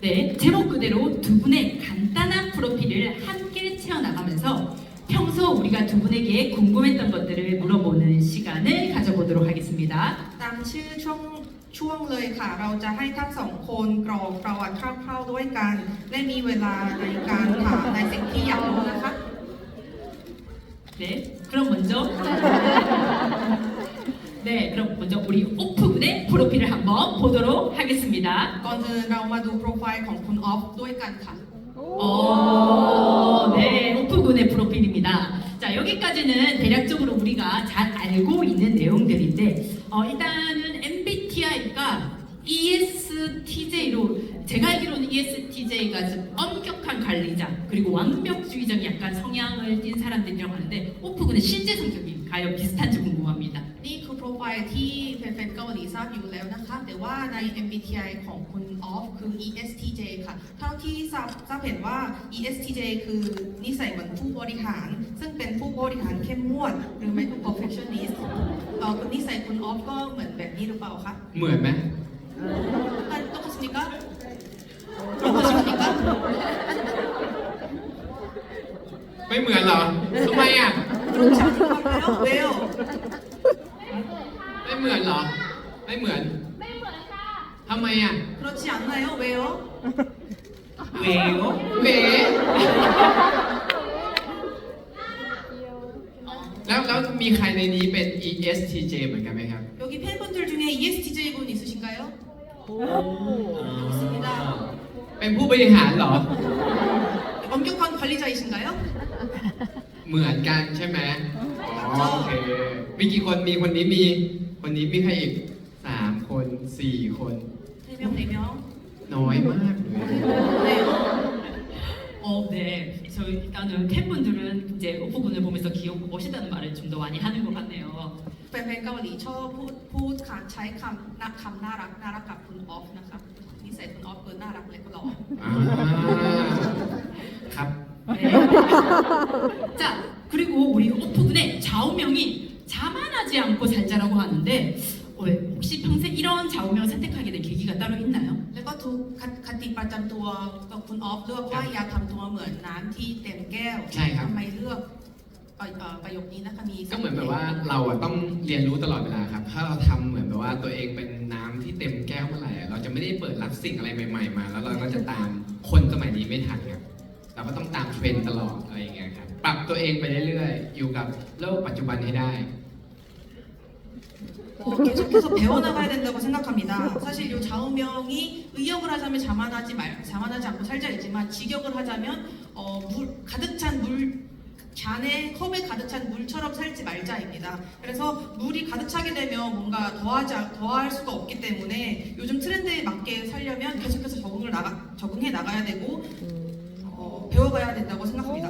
네, 제목 그대로 두 분의 간단한 프로필을 함께 채워나가면서 평소 우리가 두 분에게 궁금했던 것들을 물어보는 시간을 가져보도록 하겠습니다. ตามชื่อช่วงช่วงเลยค่ะ เราจะให้ทั้งสองคนกรอกประวัติคร่าวๆด้วยกัน และมีเวลาในการถามในสิ่งที่อยากรู้นะคะ 네, 그럼 먼저 네, 그럼 먼저 우리 오 프분의 프로필을 한번 보도록 하겠습니다. ก่อนอื่นเรามาดูโปรไฟล์ของคุณออฟด้วยกันค่ะ 어, 네, 오프군의 프로필입니다. 자, 여기까지는 대략적으로 우리가 잘 알고 있는 내용들인데, 어, 일단은 MBTI가 E ESTJ로, 제가 알기로는 E ESTJ가 엄격한 관리자, 그리고 완벽주의적 약간 성향을 띈 사람들이라고 하는데, 오프군의 실제 성격이 과연 비슷한지 궁금합니다. นี่คือ โปรไฟล์ที่แฟนๆเกาหลีทราบอยู่แล้วนะคะ แต่ว่าใน MBTI ของคุณออฟคือ ESTJ ค่ะ เท่าที่ทราบทราบเห็นว่า ESTJ คือนิสัยเหมือนผู้บริหาร ซึ่งเป็นผู้บริหารเข้มงวด หรือไม่ก็ perfectionist เออคุณนิสัยคุณออฟก็เหมือนแบบนี้หรือเปล่าคะเหมือนไหมอันตุ๊กสนิกะตุ๊กสนิก็ไม่เหมือนเหรอทำไมอะรู้จักแล้วเวล 요. 왜요? ไม่เหมือนเหรอ ไม่เหมือนทำไมอ่ะ 그렇지 않나요? 왜요? 왜요? เบ๋แล้วแล้วมีใครในนี้เป็น ESTJ เหมือนกันไหมครับ 여기 팬분들 중에 E ESTJ 분 있으신가요? 있습니다. เป็นผู้บริหารเหรอ 엄격한 관리자이신가요? เหมือนกันใช่ไหมอ๋อโอเค มีกี่คนมีคนนี้มี คนนี้มีใครอีกสามคนสี่คน 네 명, 네 명. น้อยมากเลย 네요. 어, 네. 저 일단은 팬분들은 이제 오프군을 보면서 귀엽고 멋있다는 말을 좀 더 많이 하는 것 같네요. แฟนๆเกาหลีชอบพูดพูดค่ะใช้คำนักคำน่ารักน่ารักกับคุณออฟนะคะนิสัยคุณออฟคือน่ารักและก็หล่อ อ่าครับ 네. 자, 그리고 우리 오프군의 좌우명이 자만하지 않고 살자라고 하는데 어, 혹시 평생 이런 좌우명 선택하게 된 계기가 따로 있나요? แล้วก็ทุกคติประจำตัวกับคุณออฟเลือกว่าอย่าทำตัวเหมือนน้ำที่เต็มแก้ว ใช่ครับ ทำไมเลือกเอ่อเอ่อประโยคนี้นะคะมี ก็เหมือนแบบว่าเราอะต้องเรียนรู้ตลอดเวลาครับ ถ้าเราทำเหมือนแบบว่าตัวเองเป็นน้ำที่เต็มแก้วเมื่อไหร่อะเราจะไม่ได้เปิดรับสิ่งอะไรใหม่ๆมา แล้วเราก็จะตามคนสมัยนี้ไม่ทันครับ เราก็ต้องตามเทรนด์ตลอดอะไรอย่างเงี้ยครับ ปรับตัวเองไปเรื่อยๆ อยู่กับโลกปัจจุบันให้ได้ 어, 계속해서 배워나가야 된다고 생각합니다. 사실 이 좌우명이 의역을 하자면 자만하지 말, 자만하지 않고 살자이지만 직역을 하자면 어, 물 가득 찬 물 잔에 컵에 가득 찬 물처럼 살지 말자입니다. 그래서 물이 가득 차게 되면 뭔가 더하지 않- 더할 수가 없기 때문에 요즘 트렌드에 맞게 살려면 계속해서 적응을 나가 적응해 나가야 되고 어, 배워가야 된다고 생각합니다.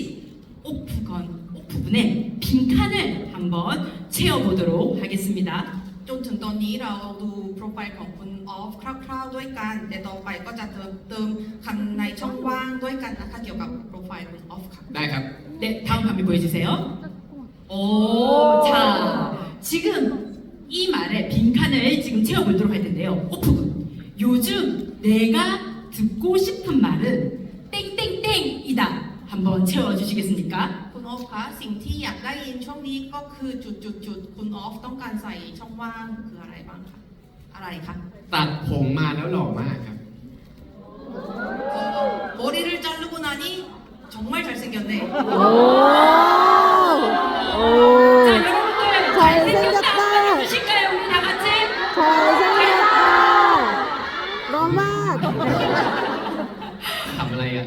이 오프건 오프분의 빈칸을 한번 채워보도록 하겠습니다. จนถึงตอนนี้เราดูโปรไฟล์ของคุณออฟคร่าวๆด้วยกันแต่ต่อไปก็จะเติมเติมคำในช่องว่างด้วยกันนะคะเกี่ยวกับโปรไฟล์คุณออฟค่ะ ได้ครับ 네, 다음 화면 보여주세요. 오, 자, 지금 이 말에 빈칸을 지금 채워보도록 할 텐데요. 오프군. 요즘 내가 듣고 싶은 말은 땡땡땡이다. 한번 채워주시겠습니까? คุณออฟคะสิ่งที่อยากได้ยินช่วงนี้ก็คือจุดจุดจุดๆๆคุณออฟต้องการใส่ช่องว่างคืออะไรบ้างคะอะไรคะ ตัดผมมาแล้วหล่อมากครับ 어, 머리를 자르고 나니 정말 잘생겼네 자, 여러분들 잘생겼다. 한번 해주실까요? 우리 다 같이? 잘생겼다. 로마. ทำอะไรอ่ะ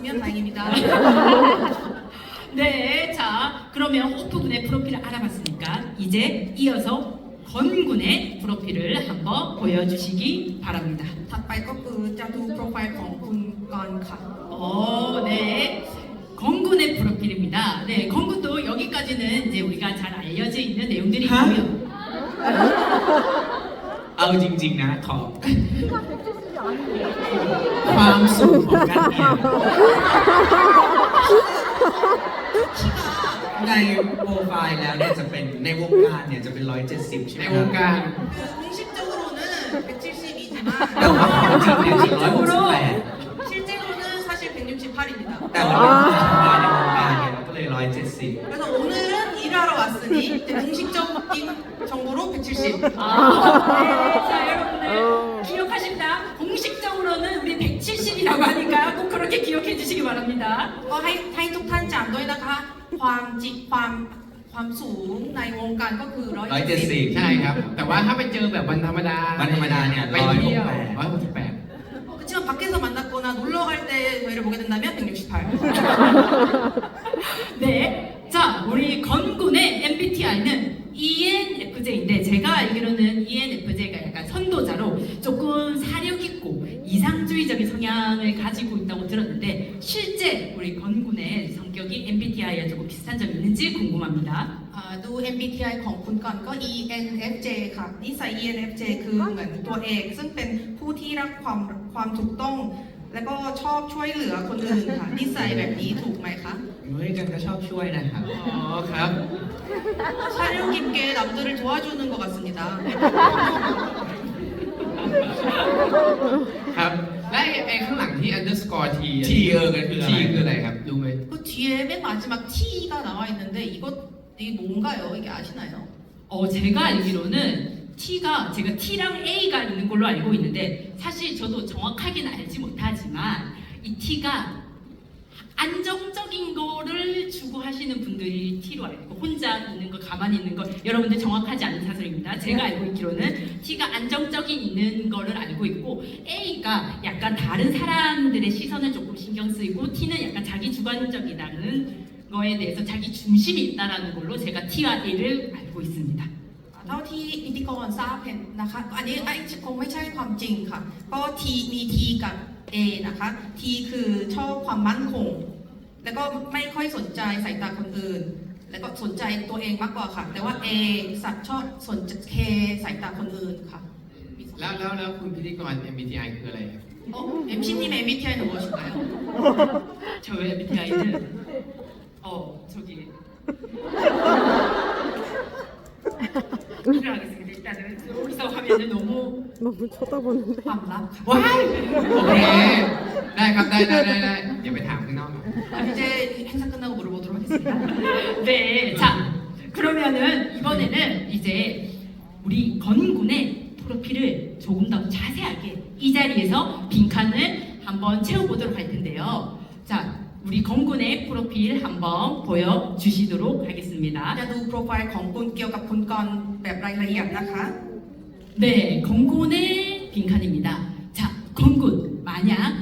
이 단어 네, 자 그러면 호프군의 프로필을 알아봤으니까 이제 이어서 건군의 프로필을 한번 보여주시기 바랍니다. ถัดไปก็คือจะดูโปรไฟล์ของคุณกรณ์ค่ะ 오, 네. 건군의 프로필입니다. 네, 건군도 여기까지는 이제 우리가 잘 알려져 있는 내용들이 하? 있고요. เอาจริง ๆ นะขอ ความสูงของกันเนี่ย ในโปรไฟล์แล้วเนี่ยจะเป็นในวงการเนี่ยจะเป็น 170 ใช่ไห ใน มคว รับ งการ 그 공식적으로는 170이지만 แต่ว่าของจริงเนี่ยคือ168 실제로는 사실 168입니다. แต่วันนี้มาทำงานในวงการเนี่ยเราก็เลย 170 그래서 오늘은 일하러 왔으니 이제 공식적인 정보로 170. 아, 네. 자, 여러분들 기억하십니다. 공식적으로는 우리 170이라고 하니까 꼭 그렇게 기억해 주시기 바랍니다. ก็ให้ให้ทุกท่านจำด้วยนะคะ ความจิความความสูงในวงการก็คือ 170 170 ใช่ครับ แต่ว่าถ้าไปเจอแบบวันธรรมดา วันธรรมดาเนี่ย ไปเที่ยว 168 ร้อยหกสิบแปด 그렇지만 밖에서 만났거나 놀러 갈 때 저희를 보게 된다면 168. 네. 자, 우리 건군의 MBTI는 E ENFJ인데 제가 알기로는 실제 우리 건군의 성격이 MBTI와 조금 비슷한 점이 있는지 궁금합니다. อ่าดู MBTI ของคุณก่อนก็ ENFJ ค่ะนิสัย ENFJ คือเหมือนตัวเอก ซึ่งเป็นผู้ที่รักความความถูกต้อง แล้วก็ชอบช่วยเหลือคนอื่นค่ะ นิสัยแบบนี้ถูกไหมคะ เฮ้ยกันก็ชอบช่วยนะครับ อ๋อครับ 사려 깊게 남들을 도와주는 것 같습니다. ครับ และไอ้ไอ้ข้างหลังที่ underscore T ะ T เออก็คืออะไร T คืออะไรครับ รู้ไหม 그 뒤에 맨 마지막 T가 나와 있는데 이것 이게 뭔가요? 이게 아시나요? 어, 제가 알기로는 T가 제가 T랑 A가 있는 걸로 알고 있는데 사실 저도 정확하게는 알지 못하지만 이 T가 안정적인 거를 추구하시는 분들이 T로 알고 혼자 있는 거 가만히 있는 거 여러분들 정확하지 않은 사설입니다. 제가 알고 있기로는 T가 안정적인 있는 거를 알고 있고 A가 약간 다른 사람들의 시선을 조금 신경 쓰이고 T는 약간 자기 주관적이라는 거에 대해서 자기 중심이 있다라는 걸로 제가 T와 A를 알고 있습니다. เท่าที่พิธีกรทราบเห็นนะคะ อันนี้ไอ้คงไม่ใช่ความจริงค่ะ ก็ T มี T กับ A นะคะ T คือชอบความมั่นคง แล้วก็ไม่ค่อยสนใจสายตาคนอื่น แล้วก็สนใจตัวเองมากกว่าค่ะ แต่ว่า A สัตว์ชอบสนใจเคสายตาคนอื่นค่ะ แล้วแล้วแล้วคุณพิธีกร MBTI คืออะไรครับ 어, MC님 MBTI는 무엇인가요? 저의 MBTI는 어 저기 일어나겠습니다. 일단은 여기서 화면을 너무 너무 쳐다보는데. ความลับ ค่ะ ว้ายโอเค ได้ครับ ได้ได้ได้ได้เดี๋ยวไปถามข้างนอกหน่อย 이제 행사 끝나고 물어보도록 하겠습니다. 네, 자 그러면은 이번에는 이제 우리 건군의 프로필을 조금 더 자세하게 이 자리에서 빈칸을 한번 채워보도록 할 텐데요. 자, 우리 건군의 프로필 한번 보여주시도록 하겠습니다. จะดูโปรไฟล์ของคุณเกี่ยวกับคุณกรณ์แบบรายละเอียดนะคะ 네, 건군의 빈칸입니다. 자, 건군 만약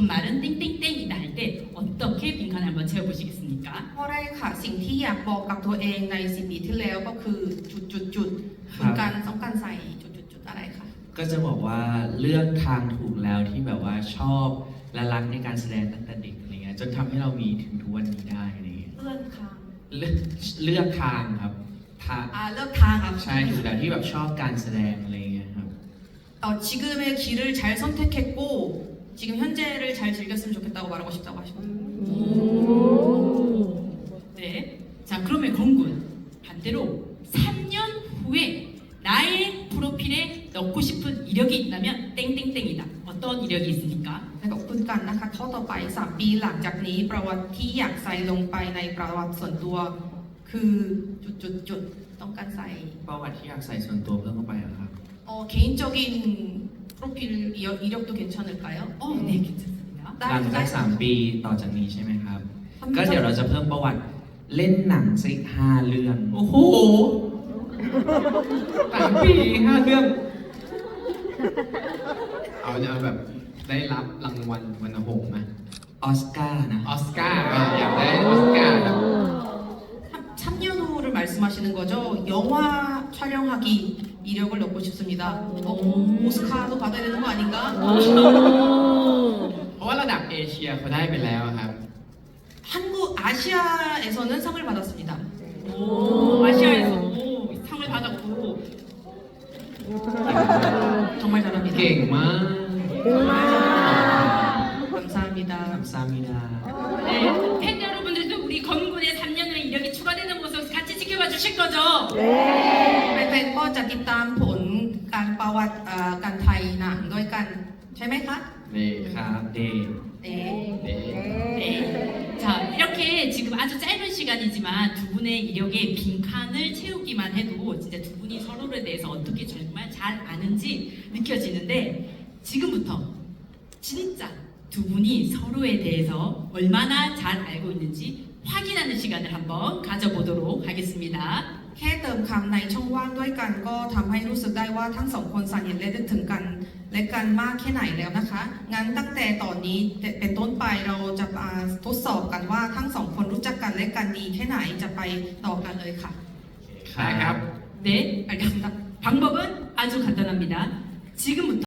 싶은 말은 땡땡땡이다 할 때 어떻게 빈칸을 한번 채워보시겠습니까? ข้อแรกค่ะ สิ่งที่อยากบอกกับตัวเองในสิปีที่แล้วก็คือจุดจุดจุดๆๆคุณการต้องการใส่จุดจุดจุดๆๆอะไรคะ ก็จะบอกว่าเลือกทางถูกแล้วที่แบบว่าชอบและรักในการแสดงตั้งแต่เด็กอะไรเงี้ยจนทำให้เรามีถึงทุกวันนี้ได้อะไรเงี้ย เลื่อนค่ะ เลือกเลือกทางครับทาง อ่าเลือกทางครับ ใช่ถูกแล้วที่แบบชอบการแสดงอะไรเงี้ยครับ 어, 지금의 길을 잘 선택했고 지금 현재를 잘 즐겼으면 좋겠다고 말하고 싶다고 하시거든요. 네. 자, 그러면 건군 반대로 3년 후에 나의 프로필에 넣고 싶은 이력이 있다면 땡땡땡이다. 어떤 이력이 있습니까? แล้วก็คุณกันนะคะข้อต่อไป 3 ปีหลังจากนี้ประวัติที่อยากใส่ลงไปในประวัติส่วนตัว คือจุดจุดจุดๆๆต้องการใส่ ประวัติที่อยากใส่ส่วนตัวเพิ่มเข้าไปเหรอครับ 어, 개인적인 프로필 이력, 이력도 괜찮을까요? 어, 네, 괜찮습니다. ได้ หลัง ได้ จากสามปีต่อจากนี้ใช่ไหมครับ ทำ ก็เดี๋ยวเราจะเพิ่มประวัติเล่นหนังสักห้าเรื่อง โอ้โหสามปีห้าเรื่อง เอาเอาแบบ ได้รับรางวัลวันหงส์ไหม ออสการ์นะ ออสการ์อ่ะอยากได้ออสการ์ครับ 3, 3년호를 말씀하시는 거죠. 영화 촬영하기 이력을 넣고 싶습니다. 어, 오스카도 받아야 되는 거 아닌가? เพราะว่าระดับเอเชียเขาได้ไปแล้วครับ 한국 아시아에서는 상을 받았습니다. 오, 아시아에서 네, 하, 네. 네. 네. 네. 자, 이렇게 지금 아주 짧은 시간이지만 두 분의 이력에 빈칸을 채우기만 해도 진짜 두 분이 서로에 대해서 어떻게 정말 잘 아는지 느껴지는데 지금부터 진짜 두 분이 서로에 대해서 얼마나 잘 알고 있는지 확인하는 시간을 한번 가져보도록 하겠습니다. แค่เติมคำในช่องว่างด้วยกันก็ทำให้รู้สึกได้ว่าทั้งสองคนสนิทและนึกถึงกัน และกันมากแค่ไหนแล้วนะคะ งั้นตั้งแต่ตอนนี้เป็นต้นไปเราจะมาทดสอบกันว่าทั้งสองคนรู้จักกันและกันดีแค่ไหนจะไปต่อกันเลยค่ะ ได้ครับ 네, 알겠습니다. 방법은 아주 간단합니다. 지금부터